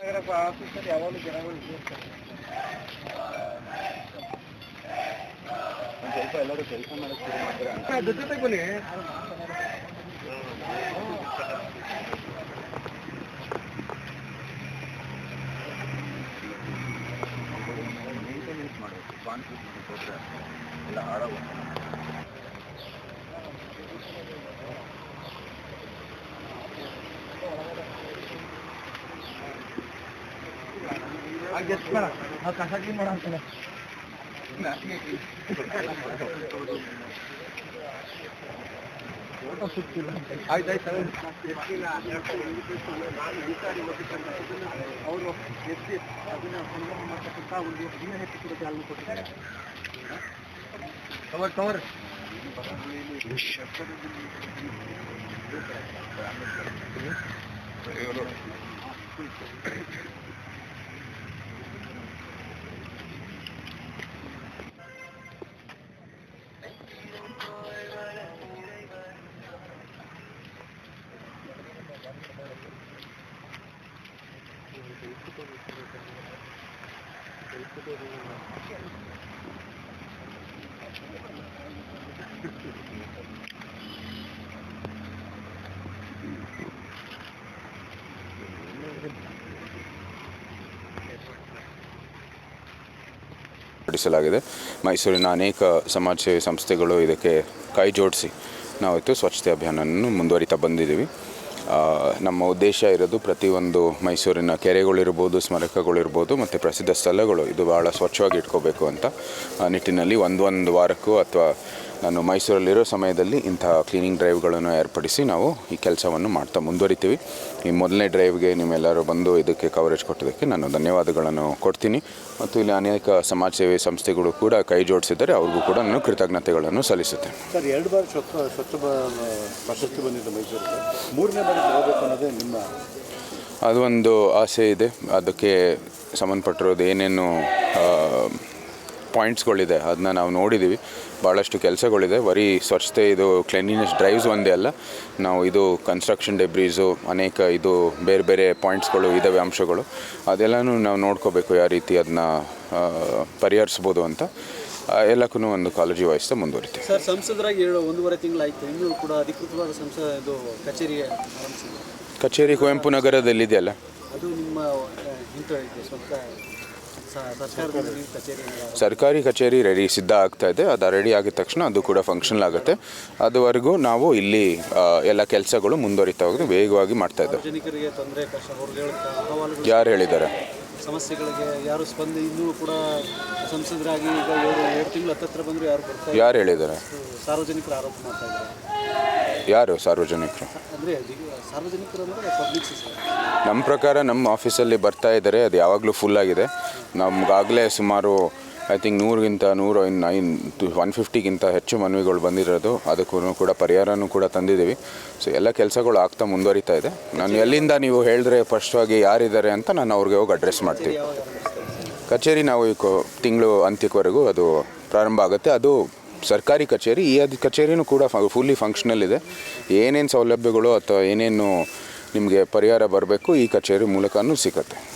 ಆಫೀಸಲ್ಲಿ ಯಾವಾಗಲೂ ಜನಗಳು ಇರ್ತಾರೆ ಒಂದು ಸ್ವಲ್ಪ ಎಲ್ಲರೂ ಕೆಲಸ ಮಾಡೋಕ್ಕೆ ಶುರು ಮಾಡ್ತಾರೆ ಜೊತೆಗೆ ಬನ್ನಿ. ಮೇಂಟೆನೆನ್ಸ್ ಮಾಡಬೇಕು ಹೋದ್ರೆ ಎಲ್ಲ ಹಾಳಾಗುತ್ತೆ. ನಾವು ಕಸ ಕ್ಲೀನ್ ಮಾಡೋ ಅಂತಾನೆ ಆಯ್ತು ಆಯ್ತು ಅವರು ಎತ್ತಿ ಅದನ್ನ ಸಂಗ್ರಹ ಮಾಡ್ತಕ್ಕಂಥ ಒಂದು ದಿನ ಹೆಚ್ಚು ಕೂಡ ಚಾಲನೆ ಕೊಟ್ಟಿದ್ದಾರೆ ಕವರ್ ನಡೆಸಲಾಗಿದೆ. ಮೈಸೂರಿನ ಅನೇಕ ಸಮಾಜ ಸೇವೆ ಸಂಸ್ಥೆಗಳು ಇದಕ್ಕೆ ಕೈ ಜೋಡಿಸಿ ನಾವಿತ್ತು ಸ್ವಚ್ಛತೆ ಅಭಿಯಾನವನ್ನು ಮುಂದುವರಿತಾ ಬಂದಿದ್ದೀವಿ. ನಮ್ಮ ಉದ್ದೇಶ ಇರೋದು ಪ್ರತಿಯೊಂದು ಮೈಸೂರಿನ ಕೆರೆಗಳಿರ್ಬೋದು, ಸ್ಮಾರಕಗಳಿರ್ಬೋದು, ಮತ್ತು ಪ್ರಸಿದ್ಧ ಸ್ಥಳಗಳು. ಇದು ಭಾಳ ಸ್ವಚ್ಛವಾಗಿ ಇಟ್ಕೋಬೇಕು ಅಂತ ನಿಟ್ಟಿನಲ್ಲಿ ಒಂದೊಂದು ಒಂದು ವಾರಕ್ಕೂ ಅಥವಾ ನಾನು ಮೈಸೂರಲ್ಲಿರೋ ಸಮಯದಲ್ಲಿ ಇಂತಹ ಕ್ಲೀನಿಂಗ್ ಡ್ರೈವ್ಗಳನ್ನು ಏರ್ಪಡಿಸಿ ನಾವು ಈ ಕೆಲಸವನ್ನು ಮಾಡ್ತಾ ಮುಂದುವರಿತೀವಿ. ಈ ಮೊದಲನೇ ಡ್ರೈವ್ಗೆ ನಿಮ್ಮೆಲ್ಲರೂ ಬಂದು ಇದಕ್ಕೆ ಕವರೇಜ್ ಕೊಟ್ಟಿದ್ದಕ್ಕೆ ನಾನು ಧನ್ಯವಾದಗಳನ್ನು ಕೊಡ್ತೀನಿ. ಮತ್ತು ಇಲ್ಲಿ ಅನೇಕ ಸಮಾಜ ಸೇವೆ ಸಂಸ್ಥೆಗಳು ಕೂಡ ಕೈ ಜೋಡಿಸಿದ್ದಾರೆ. ಅವ್ರಿಗೂ ಕೂಡ ನಾನು ಕೃತಜ್ಞತೆಗಳನ್ನು ಸಲ್ಲಿಸುತ್ತೇನೆ. ಸರ್ ಎರಡು ಬಾರಿ ಸ್ವಚ್ಛ ಸ್ವಚ್ಛ ಪ್ರಶಸ್ತಿ ಬಂದಿದೆ ಮೈಸೂರಿಗೆ. ಮೂರನೇ ಬಾರಿ ಅನ್ನೋದೇ ನಿಮ್ಮ ಅದೊಂದು ಆಸೆ ಇದೆ. ಅದಕ್ಕೆ ಸಂಬಂಧಪಟ್ಟಿರೋದು ಏನೇನು ಪಾಯಿಂಟ್ಸ್ಗಳಿದೆ ಅದನ್ನ ನಾವು ನೋಡಿದ್ದೀವಿ ಭಾಳಷ್ಟು ಕೆಲಸಗಳಿದೆ. ಬರೀ ಸ್ವಚ್ಛತೆ ಇದು ಕ್ಲೆನ್ಲಿನೆಸ್ ಡ್ರೈವ್ಸ್ ಒಂದೇ ಅಲ್ಲ. ನಾವು ಇದು ಕನ್ಸ್ಟ್ರಕ್ಷನ್ ಡೆಬ್ರೀಸು ಅನೇಕ ಇದು ಬೇರೆ ಬೇರೆ ಪಾಯಿಂಟ್ಸ್ಗಳು ಇದಾವೆ ಅಂಶಗಳು. ಅದೆಲ್ಲನೂ ನಾವು ನೋಡ್ಕೋಬೇಕು ಯಾವ ರೀತಿ ಅದನ್ನ ಪರಿಹರಿಸ್ಬೋದು ಅಂತ. ಎಲ್ಲಕ್ಕೂ ಒಂದು ಕಾಳಜಿ ವಹಿಸ್ತಾ ಮುಂದುವರಿತೀವಿ. ಸರ್ ಸಂಸದರಾಗಿ ಹೇಳೋ ಒಂದೂವರೆ ತಿಂಗಳಾಯ್ತು. ಇನ್ನೂ ಕೂಡ ಅಧಿಕೃತವಾದ ಸಂಸದ ಇದು ಕಚೇರಿ ಕುವೆಂಪು ನಗರದಲ್ಲಿದೆಯಲ್ಲ? ಅದು ನಿಮ್ಮ ಸರ್ಕಾರಿ ಕಚೇರಿ ರೆಡಿ ಸಿದ್ಧ ಆಗ್ತಾ ಇದೆ. ಅದು ರೆಡಿ ಆಗಿದ ತಕ್ಷಣ ಅದು ಕೂಡ ಫಂಕ್ಷನ್ ಆಗುತ್ತೆ. ಅದುವರೆಗೂ ನಾವು ಇಲ್ಲಿ ಎಲ್ಲ ಕೆಲಸಗಳು ಮುಂದುವರಿತಾ ಹೋಗಿ ವೇಗವಾಗಿ ಮಾಡ್ತಾ ಇದ್ದೇವೆ. ಯಾರು ಹೇಳಿದ್ದಾರೆ? ಸಮಸ್ಯೆಗಳಿಗೆ ಯಾರು ಸ್ಪಂದಿ ಇನ್ನೂ ಕೂಡ ಸಂಸದರಾಗಿ ಈಗ ಏಳು ಎರಡು ತಿಂಗಳು ಹತ್ತತ್ರ ಬಂದರೂ ಯಾರು ಬರ್ತಾ ಇಲ್ಲ. ಯಾರು ಹೇಳಿದ್ದಾರೆ? ಸಾರ್ವಜನಿಕರು ಆರೋಪ ಮಾಡ್ತಾ ಇದ್ದಾರೆ. ಯಾರು ಸಾರ್ವಜನಿಕರು? ನಮ್ಮ ಪ್ರಕಾರ ನಮ್ಮ ಆಫೀಸಲ್ಲಿ ಬರ್ತಾ ಇದ್ದಾರೆ ಅದು ಯಾವಾಗಲೂ ಫುಲ್ ಆಗಿದೆ. ನಮಗಾಗಲೇ ಸುಮಾರು ಐ ಥಿಂಕ್ ನೂರಿಗಿಂತ ನೂರು ನೈನ್ ಒನ್ ಫಿಫ್ಟಿಗಿಂತ ಹೆಚ್ಚು ಮನವಿಗಳು ಬಂದಿರೋದು. ಅದಕ್ಕೂ ಕೂಡ ಪರಿಹಾರನೂ ಕೂಡ ತಂದಿದ್ದೀವಿ. ಸೊ ಎಲ್ಲ ಕೆಲಸಗಳು ಆಗ್ತಾ ಮುಂದುವರಿತಾ ಇದೆ. ನಾನು ಎಲ್ಲಿಂದ ನೀವು ಹೇಳಿದ್ರೆ ಫಸ್ಟಾಗಿ ಯಾರಿದ್ದಾರೆ ಅಂತ ನಾನು ಅವ್ರಿಗೆ ಹೋಗಿ ಅಡ್ರೆಸ್ ಮಾಡ್ತೀವಿ ಕಚೇರಿ ನಾವು ಈ ತಿಂಗಳು ಅಂತ್ಯಕ್ವರೆಗೂ ಅದು ಪ್ರಾರಂಭ ಆಗುತ್ತೆ. ಅದು ಸರ್ಕಾರಿ ಕಚೇರಿ, ಈ ಅದು ಕಚೇರಿನೂ ಕೂಡ ಫುಲ್ಲಿ ಫಂಕ್ಷನಲ್ ಇದೆ. ಏನೇನು ಸೌಲಭ್ಯಗಳು ಅಥವಾ ಏನೇನು ನಿಮಗೆ ಪರಿಹಾರ ಬರಬೇಕು ಈ ಕಚೇರಿ ಮೂಲಕನೂ ಸಿಗುತ್ತೆ.